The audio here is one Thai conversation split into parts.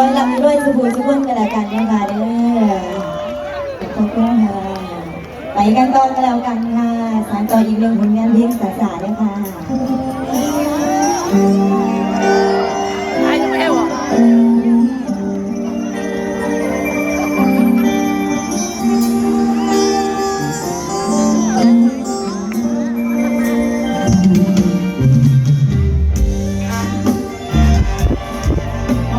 อรับด้วยสุภูสุพนกันละกันนะคะเด้อขอบคุณค่ะไปกันต่อกันแล้วกันค่ะ สารต่ออีกหนึ่งผลงานเพลงสาสาเนะคะ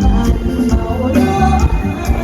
看到了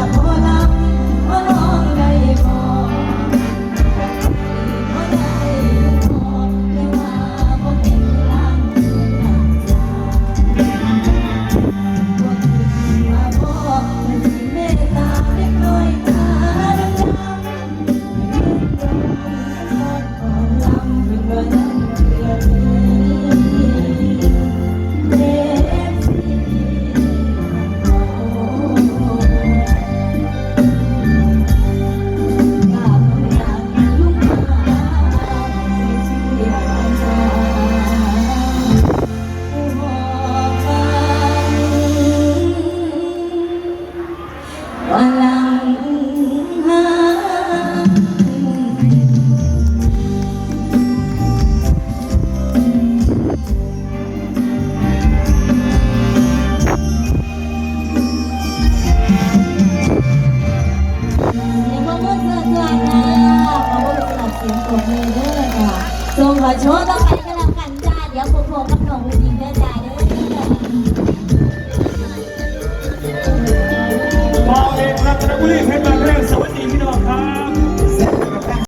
I'm holding hola. a